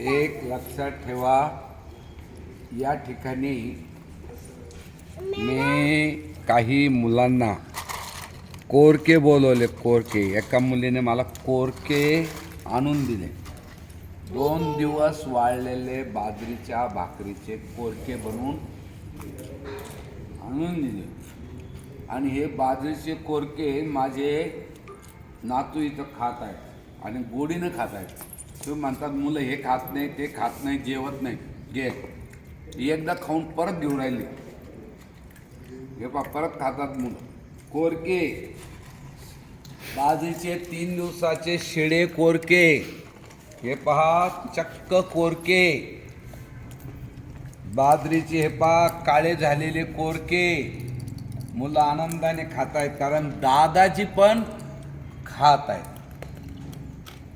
एक लक्षात ठेवा. या ठिकाणी मी काही मुलांना कोरके बोलवले कोरके. एका मुलीने मला कोरके आणून दिले. दोन दिवस वाळलेले बाजरीच्या भाकरीचे कोरके बनवून आणून दिले. आणि हे बाजरीचे कोरके माझे नातू इथं खात आहेत आणि गोडीनं खात आहेत. तुम्ही म्हणतात मुलं हे खात नाही ते खात नाही जेवत नाही. घे. एकदा खाऊन परत घेऊन राहिले. हे पा परत खातात मुलं. कोरके. बाजरीचे तीन दिवसाचे शिडे कोरके. हे पहा चक्क कोरके. बाजरीचे हे पहा काळे झालेले कोरके. मुलं आनंदाने खात आहेत कारण दादाजी पण खात आहेत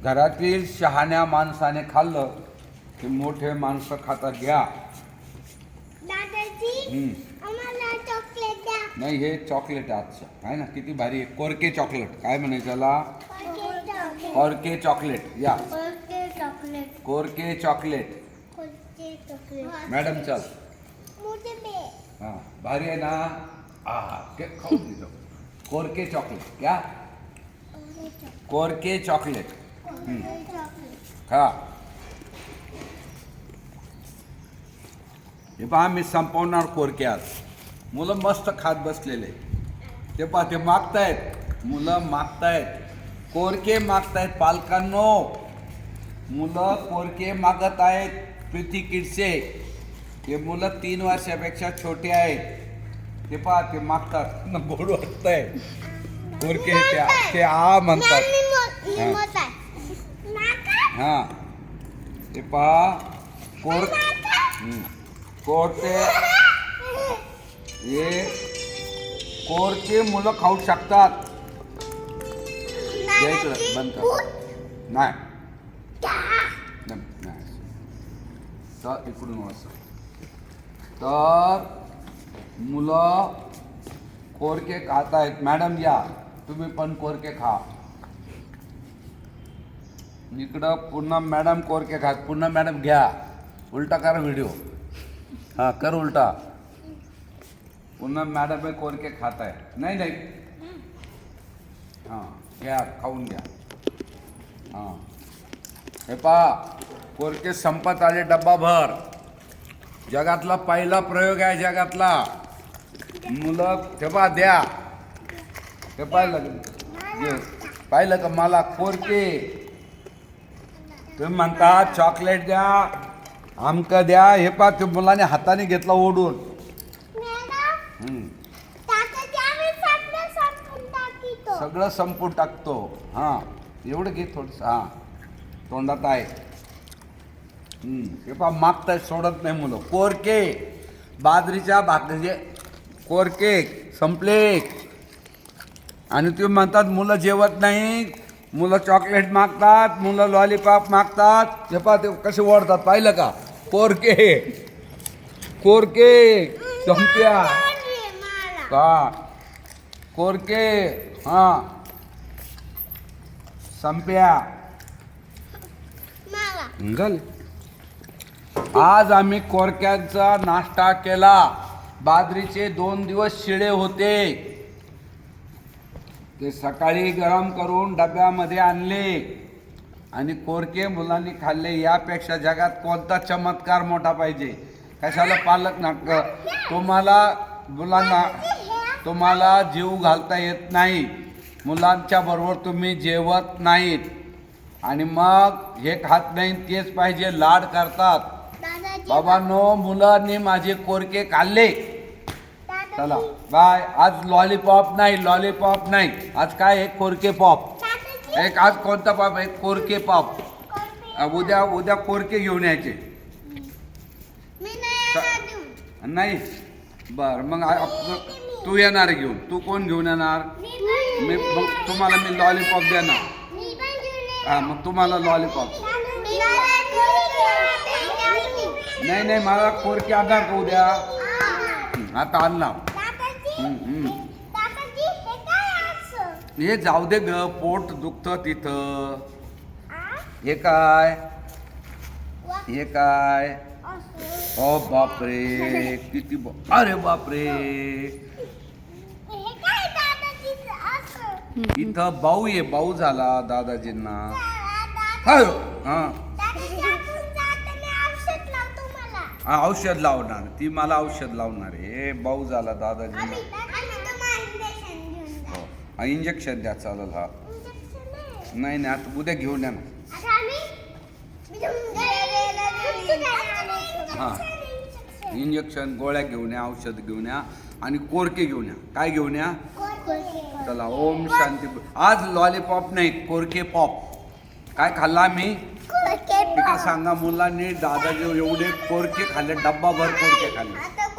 घरातील शहाण्या माणसाने खाल्लं की मोठे माणसं खातात. घ्या. नाही हे चॉकलेट आजचं. आहे ना किती भारी आहे. कोरके चॉकलेट काय म्हणायचं त्याला? कोरके चॉकलेट या. कोरके चॉकलेट मॅडम चल. हां भारी आहे ना? के खाऊन कोरके चॉकलेट क्या कोरके चॉकलेट खा. हे पहा मी संपवणार कोरके आज. मुलं मस्त खात बसलेले. ते पहा ते मागतायत. मुलं मागतायत. कोरके मागतायत पालकांनो. मुलं कोरके मागत आहेत प्रीती किडसे. हे मुलं तीन वर्षापेक्षा छोटे आहेत. ते पहा ते मागतात. न गोड वाटतंय. कोरके ते ते आ म्हणतात. आहे हां. ते पहा कोर हं. हे कोरचे मुलं खाऊ शकतात. इकडं बंद कर. नाही. तर इकडून वाचा तर मुलं कोरके खात आहेत मॅडम या तुम्ही पण कोरके खा. इकडं पुन्हा मॅडम कोरके खात पुन्हा मॅडम घ्या. उलटा करा व्हिडिओ. हां कर उलटा. पुन्हा मॅडम हे कोरके खात आहे नाही नाही. हां घ्या खाऊन घ्या. हां. हे पहा कोरके संपत आले डब्बा भर जगातला पहिला प्रयोग आहे जगातला. मुलं पहा द्या. हे पाहिलं. पाहिलं का? मला कोरके. तुम्ही म्हणता चॉकलेट द्या आमकं द्या. हे पा ते मुलाने हाताने घेतला ओढून. हम्म. सगळं संपून टाकीतो. सगळं संपून टाकतो. हां एवढं घे थोडंसं. हां तोंडात आहे. हम्म. हे पा मागताय सोडत नाही मुलं. कोरके बाजरीच्या भाकरीचे कोरके संपले. आणि तुम्ही म्हणतात मुलं जेवत नाही मुलं चॉकलेट मागतात मुलं लॉलीपॉप मागतात. हे पा ते कसे ओढतात पाहिलं का? कोरके कोरके संप्या का कोरके हां. संप्या. गल आज आम्ही कोरक्यांचा नाश्ता केला. बाजरीचे दोन दिवस शिळे होते. ते सकाळी गरम करून डब्यामध्ये आणले. आणि कोरके मुलांनी खाल्ले. यापेक्षा जगात कोणता चमत्कार मोठा पाहिजे? कशाला पालक नाक तुम्हाला मुलांना तुम्हाला जीव घालता येत नाही. मुलांच्या बरोबर तुम्ही जेवत नाहीत. आणि मग हे खात नाही तेच पाहिजे. लाड करतात. बाबांनो मुलांनी माझे कोरके खाल्ले. चला. बाय. आज लॉलीपॉप नाही लॉलीपॉप नाही. आज काय एक कोरके पॉप एक आज कोणता पॉप एक कोरके पॉप उद्या उद्या कोरके घेऊन यायचे. नाही बर मग तू येणार घेऊन. तू कोण घेऊन येणार? मी मग तुम्हाला मी लॉलीपॉप देणार. हा मग तुम्हाला लॉलीपॉप नाही नाही मला कोरके आणणार का उद्या. आता आणला हे जाऊ दे ग पोट दुखतं तिथं? हे काय? हे काय. ओ बापरे किती अरे बापरे? इथं बाऊ आहे बाऊ झाला दादाजींना. हा. औषध लावणार. ती मला औषध लावणार आहे. बाऊ झाला जाऊ. हा. इंजेक्शन द्या चालेल हा. इंजेक्शन नाही. नाही आता उद्या घेऊन या ना. आता आम्ही हा. इंजेक्शन. गोळ्या घेऊन या औषध घेऊन या आणि कोरके घेऊन या. काय घेऊन या? चला ओम शांती. आज लॉलीपॉप नाही कोरके पॉप काय खाल्ला मी सांगा मुलांनी दादाजी एवढे कोरके खाल्ले डब्बा भर कोरके खाल्ले.